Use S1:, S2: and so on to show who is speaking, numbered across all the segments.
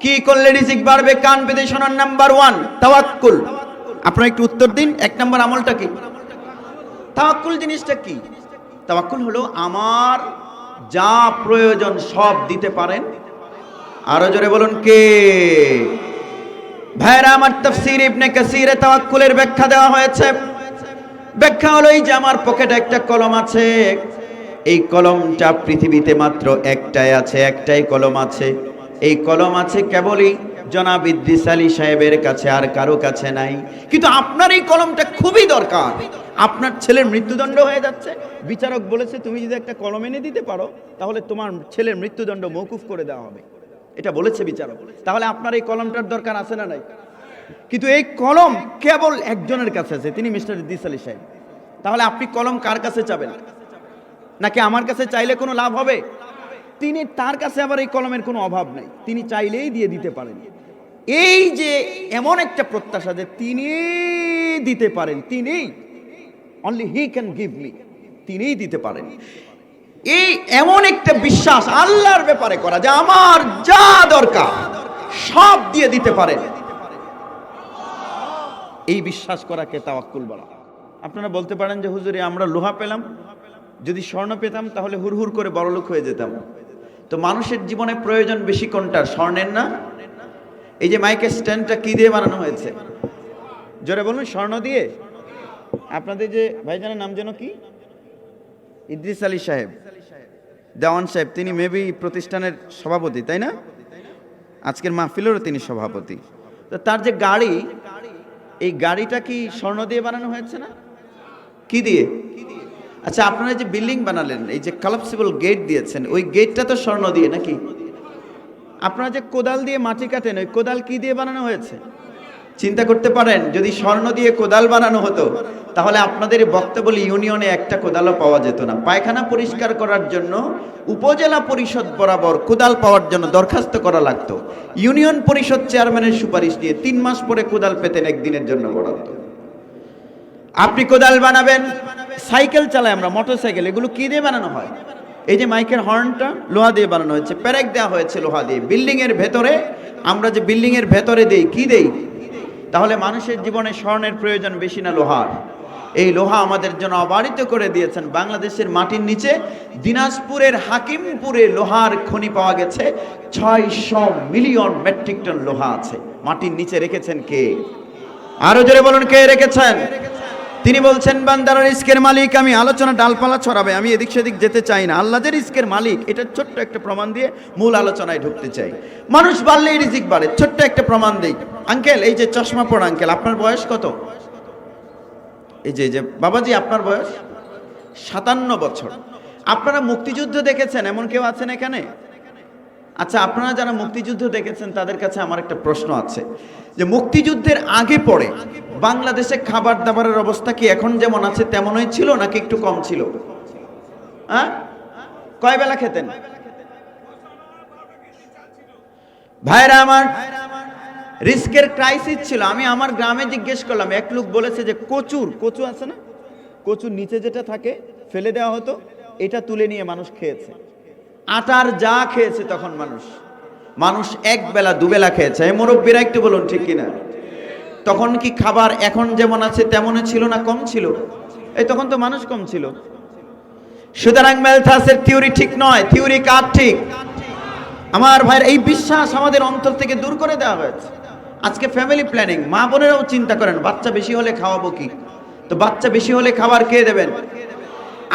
S1: কি করলে রিজিক বাড়বে কান পেতে শোনার নাম্বার ওয়ান? তাওয়াক্কুল। আপনারা একটু উত্তর দিন, এক নাম্বার আমলটা কি? তাওয়াক্কুল জিনিসটা কি? তাওয়াক্কুল হলো আমার যা প্রয়োজন সব দিতে পারেন। আরও জোরে বলুন, কে? ভাইরা, আমার তাফসীর ইবনে কাসিরে তাওয়াক্কুলের ব্যাখ্যা দেওয়া হয়েছে। ব্যাখ্যা হলো এই যে আমার পকেটে একটা কলম আছে। এই কলমটা পৃথিবীতে মাত্র একটাই আছে, একটাই কলম আছে। এই কলম আছে কেবলই জনাব সাহেবের কাছে, আর কারও কাছে নাই। কিন্তু আপনার এই কলমটা খুবই দরকার। আপনার ছেলের মৃত্যুদণ্ড হয়ে যাচ্ছে। বিচারক বলেছে, তুমি যদি একটা কলম এনে দিতে পারো, তাহলে তোমার ছেলের মৃত্যুদণ্ড মৌকুফ করে দেওয়া হবে। এটা বলেছে বিচারক। তাহলে আপনার এই কলমটার দরকার আছে না নাই? কিন্তু এই কলম কেবল একজনের কাছে আছে, তিনি মিস্টার ইদ্রিস আলী সাহেব। তাহলে আপনি কলম কার কাছে চাবেন? নাকি আমার কাছে চাইলে কোনো লাভ হবে? তিনি তার কাছে আবার এই কলমের কোনো অভাব নাই। তিনি চাইলেই দিয়ে দিতে পারেন। এই যে এমন একটা প্রত্যাশা যে তিনি দিতে পারেন তিনি only he can give me তিনিই দিতে পারেন। এই এমন একটা বিশ্বাস আল্লাহর ব্যাপারে করা যে আমার যা দরকার সব দিয়ে দিতে পারেন। এই বিশ্বাস করাকে তাওয়াক্কুল বলা আপনারা বলতে পারেন যে, হুজুরে, আমরা লোহা পেলাম। যদি স্বর্ণ পেতাম, তাহলে হুড়হুড় করে বড়লোক হয়ে যেতাম। তো মানুষের জীবনে প্রয়োজন বেশি কোনটার স্বর্ণের না? এই যে মাইকের স্ট্যান্ডটা কি দিয়ে বানানো হয়েছে? জোরে বলুন, স্বর্ণ দিয়ে? আপনাদের যে ভাইজানের নাম যেন কি? ইদ্রিস আলী সাহেব। দেওয়ান সাহেব, তিনি মেবি প্রতিষ্ঠানের সভাপতি, তাই না? আজকের মাহফিলেরও তিনি সভাপতি। তো তার যে গাড়ি, এই গাড়িটা কি স্বর্ণ দিয়ে বানানো হয়েছে না? কি দিয়ে? আচ্ছা আপনারা যে বিল্ডিং বানালেন, এই যে কলাপসিবল গেট দিয়েছেন, ওই গেটটা তো স্বর্ণ দিয়ে নাকি? আপনারা যে কোদাল দিয়ে মাটি কাটেন, ওই কোদাল কি দিয়ে বানানো হয়েছে? চিন্তা করতে পারেন, যদি স্বর্ণ দিয়ে কোদাল বানানো হতো, তাহলে আপনাদের বক্তব্য ইউনিয়নে একটা কোদালও পাওয়া যেত না। পায়খানা পরিষ্কার করার জন্য, উপজেলা পরিষদ বরাবর কোদাল পাওয়ার জন্য দরখাস্ত করা লাগতো। ইউনিয়ন পরিষদ চেয়ারম্যানের সুপারিশ দিয়ে তিন মাস পরে কোদাল পেতেন একদিনের জন্য বরাদ্দ। আপনি কোদাল বানাবেন, সাইকেল চালাই আমরা মোটর সাইকেল এগুলো কি দিয়ে বানানো হয়? এই যে মাইকের হর্নটা লোহা দিয়ে বানানো হয়েছে প্যারেক দেওয়া হয়েছে লোহা দিয়ে। বিল্ডিং এর ভেতরে, আমরা যে বিল্ডিং এর ভেতরে দেই, কি দেই? তাহলে মানুষের জীবনে স্বর্ণের প্রয়োজন বেশি না লোহার এই লোহা আমাদের জন্য অবারিত করে দিয়েছেন। বাংলাদেশের মাটির নিচে দিনাজপুরের হাকিমপুরে লোহার খনি পাওয়া গেছে। ছয়শো মিলিয়ন মেট্রিক টন লোহা আছে। মাটির নিচে রেখেছেন কে? আরও জোরে বলুন, কে রেখেছেন? তিনি বলছেন, বান্দার, রিস্কের মালিক, আমি আলোচনা ডালপালা ছড়াবে, আমি এদিক সেদিক যেতে চাই না। আল্লাহ যে রিস্কের মালিক, এটা ছোট্ট একটা প্রমাণ দিয়ে মূল আলোচনায় ঢুকতে চাই। মানুষ বাড়লেই রিজিক বাড়ে, ছোট্ট একটা প্রমাণ দিই। আঙ্কেল, এই যে চশমা পড়া আঙ্কেল, আপনার বয়স কত? এই যে যে, বাবাজি, আপনার বয়স? সাতান্ন বছর। আপনারা মুক্তিযুদ্ধ দেখেছেন? এমন কেউ আছেন এখানে? আচ্ছা আপনারা যারা মুক্তিযুদ্ধ দেখেছেন, তাদের কাছে আমার একটা প্রশ্ন আছে। যে মুক্তিযুদ্ধের আগে পরে বাংলাদেশে খাবার দাবারের অবস্থা কি এখন যেমন আছে তেমনই ছিল নাকি একটু কম ছিল? হ্যাঁ কয় বেলা খেতেন? ভাইরা আমার, রিস্কের ক্রাইসিস ছিল। আমি আমার গ্রামে জিজ্ঞেস করলাম, এক লোক বলেছে যে কচুর, কচু আছে না? কচুর নিচে যেটা থাকে, ফেলে দেওয়া হতো, এটা তুলে নিয়ে মানুষ খেয়েছে। আটার যা খেয়েছে তখন মানুষ। মানুষ এক বেলা, দুবেলা খেয়েছে। মুরব্বীরা একটু বলুন ঠিক কিনা? তখন কি খাবার এখন যেমন আছে, তেমনই ছিল না, কম ছিল? এই তখন তো মানুষ কম ছিল। সুতরাং মেলথাসের থিওরি ঠিক নয়। থিওরি কার ঠিক? আমার ভাইয়ের এই বিশ্বাস আমাদের অন্তর থেকে দূর করে দেওয়া হয়েছে। আজকে ফ্যামিলি প্ল্যানিং মা বোনেরাও চিন্তা করেন, বাচ্চা বেশি হলে খাওয়াবো কি? তো বাচ্চা বেশি হলে খাবার কে দেবেন?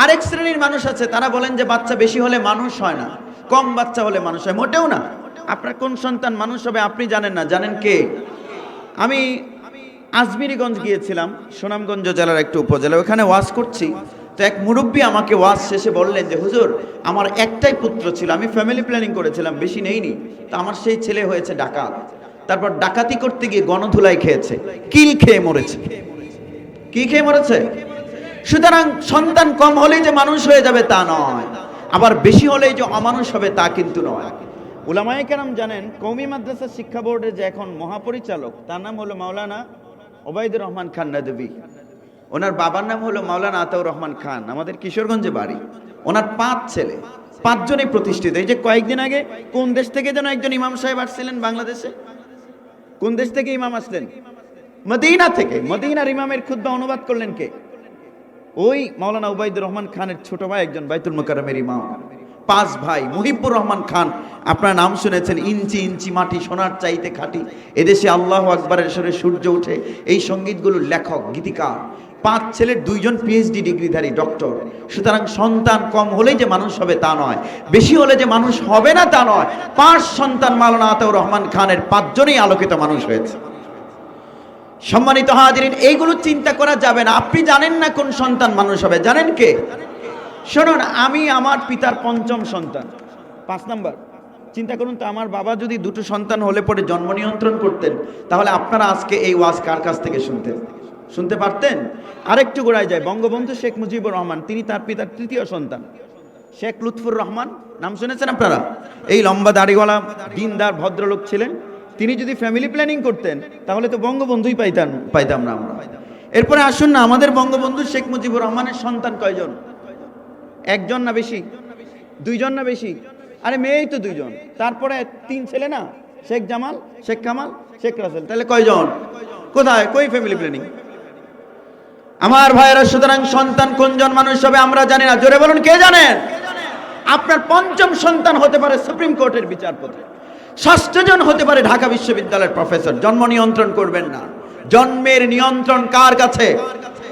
S1: আরেক শ্রেণির মানুষ আছে, তারা বলেন যে বাচ্চা বেশি হলে মানুষ হয় না, কম বাচ্চা হলে মানুষ হয়। মোটেও না। আপনার কোন সন্তান মানুষ হবে আপনি জানেন না। জানেন কে? আমি আজমিরিগঞ্জ গিয়েছিলাম, সুনামগঞ্জ জেলার একটু উপজেলা, ওখানে ওয়াজ করছি। তো এক মুরব্বী আমাকে ওয়াজ শেষে বললেন যে, হুজুর, আমার একটাই পুত্র ছিল, আমি ফ্যামিলি প্ল্যানিং করেছিলাম, বেশি নেইনি। তো আমার সেই ছেলে হয়েছে ডাকাত। তারপর ডাকাতি করতে গিয়ে গণধুলাই খেয়েছে, কিল খেয়ে মরেছে। কি খেয়ে মরেছে? সুতরাং সন্তান কম হলেই যে মানুষ হয়ে যাবে তা নয়। আবার বেশি হলেই যে অমানুষ হবে তা কিন্তু নয়। উলামায়ে কেরাম জানেন কৌমি মাদ্রাসা শিক্ষা বোর্ডের যে এখন মহাপরিচালক, তার নাম হলো মাওলানা ওবায়দুর রহমান খান নাদবি ওনার বাবার নাম হলো মাওলানা আতাউর রহমান খান, আমাদের কিশোরগঞ্জে বাড়ি। ওনার পাঁচ ছেলে, পাঁচজনই প্রতিষ্ঠিত। এই যে কয়েকদিন আগে কোন দেশ থেকে যেন একজন ইমাম সাহেব আসছিলেন বাংলাদেশে? কোন দেশ থেকে ইমাম আসলেন? মদিনা থেকে। মদিনার ইমামের খুদ্া অনুবাদ করলেন কে? ওই মাওলানা উবাইদুর রহমান খানের ছোট ভাই একজন বাইতুল মোকারমের ইমাম। পাঁচ ভাই, মুহিবুর রহমান খান। আপনার নাম শুনেছেন, ইঞ্চি ইঞ্চি মাটি, সোনার চাইতে খাটি। এদেশে আল্লাহ আকবরের সরে সূর্য ওঠে। এই সঙ্গীতগুলোর লেখক, গীতিকার। পাঁচ ছেলের দুইজন পিএইচডি ডিগ্রিধারী ডক্টর সুতরাং সন্তান কম হলেই যে মানুষ হবে তা নয়। বেশি হলে যে মানুষ হবে না তা নয়। পাঁচ সন্তান মাওলানা আতাউর রহমান খানের পাঁচজনই আলোকিত মানুষ হয়েছে। সম্মানিত হাজিরিন, এইগুলো চিন্তা করা যাবে না। আপনি জানেন না কোন সন্তান মানুষ হবে। জানেন কে? শুনুন, আমি আমার পিতার পঞ্চম সন্তান। পাঁচ নাম্বার, চিন্তা করুন তো, আমার বাবা যদি দুটো সন্তান হলে পরে জন্ম নিয়ন্ত্রণ করতেন, তাহলে আপনারা আজকে এই ওয়াজ কার কাছ থেকে শুনতেন? শুনতে পারতেন? আরেকটু গোড়ায় যায় বঙ্গবন্ধু শেখ মুজিবুর রহমান, তিনি তার পিতার তৃতীয় সন্তান। শেখ লুৎফুর রহমান, নাম শুনেছেন আপনারা? এই লম্বা দাড়িওয়ালা দিনদার ভদ্রলোক ছিলেন। তিনি যদি ফ্যামিলি প্ল্যানিং করতেন, তাহলে তো বঙ্গবন্ধুই পাইতাম পাইতাম না আমরা। এরপরে আসুন না, আমাদের বঙ্গবন্ধু শেখ মুজিবুর রহমানের সন্তান কয়জন? একজন না বেশি? দুইজন না বেশি? আরে মেয়েই তো দুইজন। তারপরে তিন ছেলে না? শেখ জামাল, শেখ কামাল, শেখ রাসেল। তাহলে কয়জন? কোথায়? কই ফ্যামিলি প্ল্যানিং আমার ভাইয়েরা, সুতরাং সন্তান কোনজন মানুষ হবে আমরা জানি না। জোরে বলুন, কে জানেন আপনার পঞ্চম সন্তান হতে পারে সুপ্রিম কোর্টের বিচারপতি। ষষ্ঠ জন হতে পারে ঢাকা বিশ্ববিদ্যালয়ের প্রফেসর। জন্ম নিয়ন্ত্রণ করবেন না। জন্মের নিয়ন্ত্রণ কার কাছে?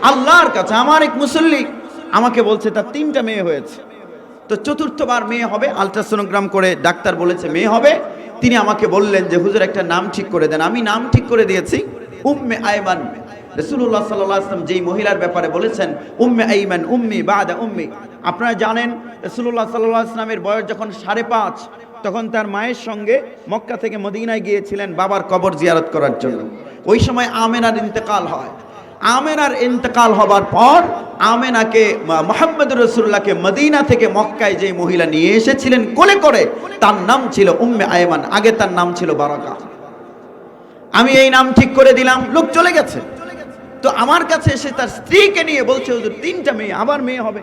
S1: আল্লাহর কাছে। আমার এক মুসল্লি আমাকে বলছে তার তিনটা মেয়ে হয়েছে। তো চতুর্থবার মেয়ে হবে, আলট্রাসোনোগ্রাম করে ডাক্তার বলেছে মেয়ে হবে। তিনি আমাকে বললেন যে, হুজুর, একটা নাম ঠিক করে দেন। আমি নাম ঠিক করে দিয়েছি, উম্মে আয়মান। রসুল্লাহ সাল্লাহ আসলাম যেই মহিলার ব্যাপারে বলেছেন, উম্মে আইমান উম্মি বাদা উম্মি। আপনারা জানেন রসুল্লাহ সাল্লাহ আসলামের বয়স যখন সাড়ে পাঁচ, তখন তার মায়ের সঙ্গে মক্কা থেকে মদিনায় গিয়েছিলেন বাবার কবর জিয়ারত করার জন্য। ওই সময় আমেনার ইন্তেকাল হয়। আমেনার ইন্তেকাল হবার পর আমেনাকে মোহাম্মদ রসুল্লাহকে মদিনা থেকে মক্কায় যে মহিলা নিয়ে এসেছিলেন কোলে করে, তার নাম ছিল উম্মে আয়মান। আগে তার নাম ছিল বারাকা। আমি এই নাম ঠিক করে দিলাম, লোক চলে গেছে। তো আমার কাছে এসে তার স্ত্রীকে নিয়ে বলছে, হুজুর, তিনটা মেয়ে, আবার মেয়ে হবে।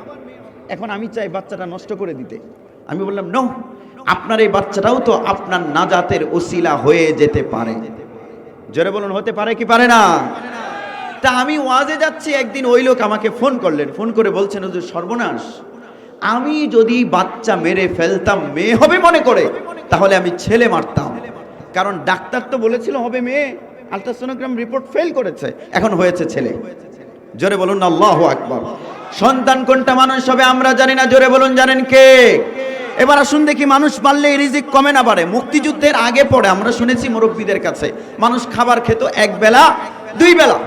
S1: এখন আমি চাই বাচ্চাটা নষ্ট করে দিতে। আমি বললাম, নো, আপনার এই বাচ্চাটাও তো আপনার নাজাতের ওসিলা হয়ে যেতে পারে। জোরে বলুন, হতে পারে কি পারে না? তা আমি ওয়াজে যাচ্ছি, একদিন ওই লোক আমাকে ফোন করলেন। ফোন করে বলছেন, হুজুর, সর্বনাশ। আমি যদি বাচ্চা মেরে ফেলতাম, মেয়ে হবে মনে করে, তাহলে আমি ছেলে মারতাম। কারণ ডাক্তার তো বলেছিল, হবে মেয়ে। আলট্রাসোনোগ্রাম রিপোর্ট ফেল করেছে, এখন হয়েছে ছেলে। জোরে বলুন, আল্লাহ আকবর। সন্তান কোনটা মানুষ হবে আমরা জানি না, জোরে বলুন, জানেন কে? এবার আসুন দেখি, মানুষ মারলে রিজিক কমে না পারে মুক্তিযুদ্ধের আগে পড়ে, আমরা শুনেছি মুরব্বীদের কাছে, মানুষ খাবার খেত এক বেলা, দুই বেলা।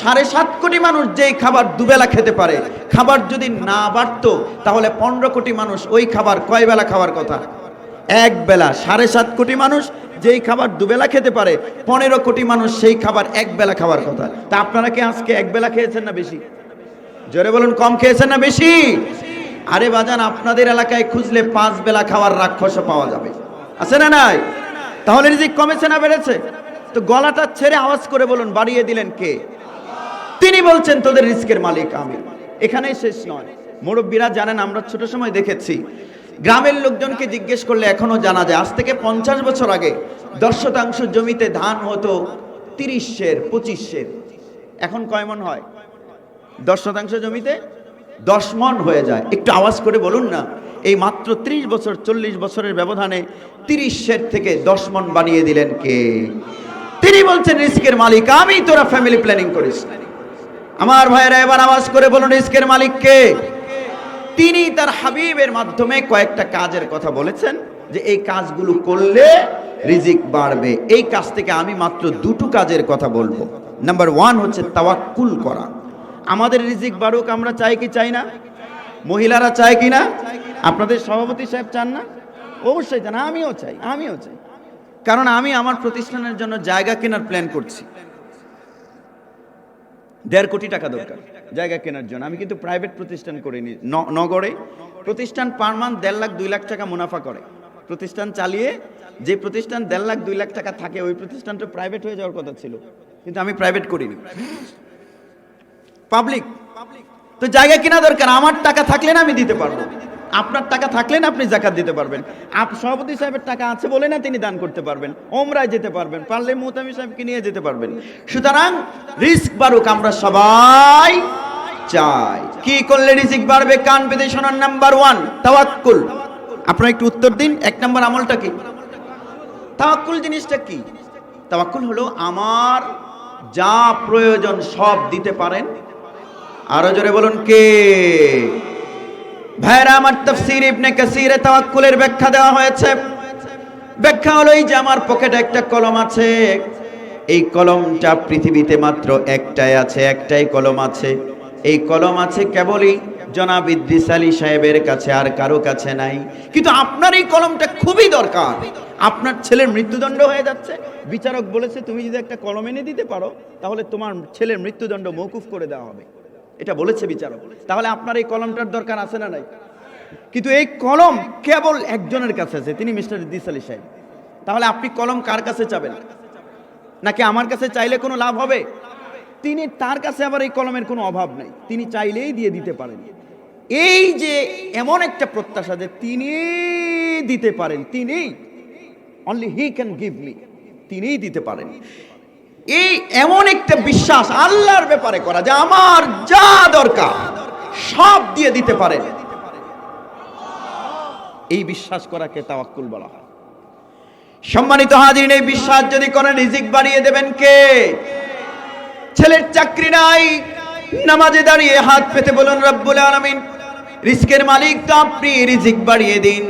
S1: সাড়ে সাত কোটি মানুষ যেই খাবার দুবেলা খেতে পারে, খাবার যদি না বাড়তো, তাহলে পনেরো কোটি মানুষ ওই খাবার কয় বেলা খাওয়ার কথা? এক বেলা। সাড়ে সাত কোটি মানুষ যেই খাবার দুবেলা খেতে পারে, পনেরো কোটি মানুষ সেই খাবার এক বেলা খাওয়ার কথা। তা আপনারা কি আজকে এক বেলা খেয়েছেন না বেশি? জোরে বলুন, কম খেয়েছেন না বেশি? আরে বাজান, আপনাদের এলাকায় খুঁজলে পাঁচ বেলা খাওয়ার রাক্ষস পাওয়া যাবে। আছে না নাই? তাহলে রিজিক কমেছে না বেড়েছে? তো গলাটা ছেড়ে আওয়াজ করে বলুন, বাড়িয়ে দিলেন কে? তিনি বলছেন, তোদের রিস্কের মালিক আমি। এখানেই শেষ নয়। মুরব্বীরা জানেন, আমরা ছোট সময় দেখেছি। গ্রামের লোকজনকে জিজ্ঞেস করলে এখনও জানা যায়, আজ থেকে পঞ্চাশ বছর আগে দশ শতাংশ জমিতে ধান হতো তিরিশ শের পঁচিশ শের এখন কয় মন হয়? দশ শতাংশ জমিতে দশ মন হয়ে যায়। একটু আওয়াজ করে বলুন না, এই মাত্র ত্রিশ বছর, চল্লিশ বছরের ব্যবধানে তিরিশ শের থেকে দশ মন বানিয়ে দিলেন কে? তিনি বলছেন, রিস্কের মালিক আমি, তোরা ফ্যামিলি প্ল্যানিং করিস। আমার ভাইয়েরা, এবার আওয়াজ করে বলুন রিস্কের মালিককে। তিনি তার হাবিবের মাধ্যমে কয়েকটা কাজের কথা বলেছেন যে এই কাজগুলো করলে রিজিক বাড়বে। এই কাজ থেকে আমি মাত্র দুটো কাজের কথা বলব। নাম্বার ওয়ান হচ্ছে তাওয়াক্কুল করা। আমাদের রিজিক বাড়ুক, আমরা চাই কি চাই না? মহিলারা চায় কি না? আপনাদের সভাপতি সাহেব চান না? অবশ্যই চান, আমিও চাই আমিও চাই। কারণ আমি আমার প্রতিষ্ঠানের জন্য জায়গা কেনার প্ল্যান করছি। দেড় কোটি টাকা দরকার, জায়গা কেনার জন্য। আমি কিন্তু প্রাইভেট প্রতিষ্ঠান করিনি নগরে। প্রতিষ্ঠান পার মান্থ দেড় লাখ দুই লাখ টাকা মুনাফা করে। প্রতিষ্ঠান চালিয়ে যে প্রতিষ্ঠান দেড় লাখ দুই লাখ টাকা থাকে, ওই প্রতিষ্ঠানটা প্রাইভেট হয়ে যাওয়ার কথা ছিল। কিন্তু আমি প্রাইভেট করিনি। পাবলিক তো জায়গা কেনা দরকার, আমার টাকা থাকলে না আমি দিতে পারব। আপনার টাকা থাকলে না আপনি জাকাত দিতে পারবেন। আপ সভাপতি সাহেবের টাকা আছে বলে না তিনি দান করতে পারবেন। ওমরায় যেতে পারবেন, পারলে মোহতামি সাহেবকে নিয়ে যেতে পারবেন। সুতরাং রিস্ক বাড়ুক, আমরা সবাই চাই। কি করলে রিজিক বাড়বে? কান পেতে শোনার নাম্বার ওয়ান, তাওয়াক্কুল। আপনারা একটু উত্তর দিন, এক নম্বর আমলটা কি? তাওয়াক্কুল জিনিসটা কি? তাওয়াক্কুল হলো আমার যা প্রয়োজন সব দিতে পারেন। আরও জোরে বলুন কে? ভাইরা, আমার তাফসীর ইবনে কাসিরে তাওয়াক্কুলের ব্যাখ্যা দেওয়া হয়েছে। ব্যাখ্যা হলো এই যে আমার পকেটে একটা কলম আছে। এই কলমটা পৃথিবীতে মাত্র একটাই আছে, একটাই কলম আছে। এই কলম আছে কেবলই জনাব ইদ্রিস আলী সাহেবের কাছে, আর কারও কাছে নাই। কিন্তু আপনার এই কলমটা খুবই দরকার। আপনার ছেলের মৃত্যুদণ্ড হয়ে যাচ্ছে। বিচারক বলেছে, তুমি যদি একটা কলম এনে দিতে পারো, তাহলে তোমার ছেলের মৃত্যুদণ্ড মৌকুফ করে দেওয়া হবে। এটা বলেছে বিচারক। তাহলে আপনার এই কলমটার দরকার আছে না নাই? কিন্তু এই কলম কেবল একজনের কাছে আছে, তিনি মিস্টার ইদ্রিস আলী সাহেব। তাহলে আপনি কলম কার কাছে চাবেন? নাকি আমার কাছে চাইলে কোনো লাভ হবে? তিনি তার কাছে আবার এই কলমের কোনো অভাব নাই। তিনি চাইলেই দিয়ে দিতে পারেন। এই যে এমন একটা প্রত্যাশা যে তিনি দিতে পারেন, তিনি only he can give me তিনিই দিতে পারেন। এই এমন একটা বিশ্বাস আল্লাহর ব্যাপারে করা যে আমার যা দরকার সব দিয়ে দিতে পারেন এই বিশ্বাস করাকে তাওয়াক্কুল বলা হয়। সম্মানিত হাজির এই বিশ্বাস যদি করেন রিজিক বাড়িয়ে দেবেন কে? ছেলের চাকরি নাই, নামাজে দাঁড়িয়ে হাত পেতে বলুন, রব্বুল আলামিন রিস্কের মালিক তো আপনি, রিজিক বাড়িয়ে দিন।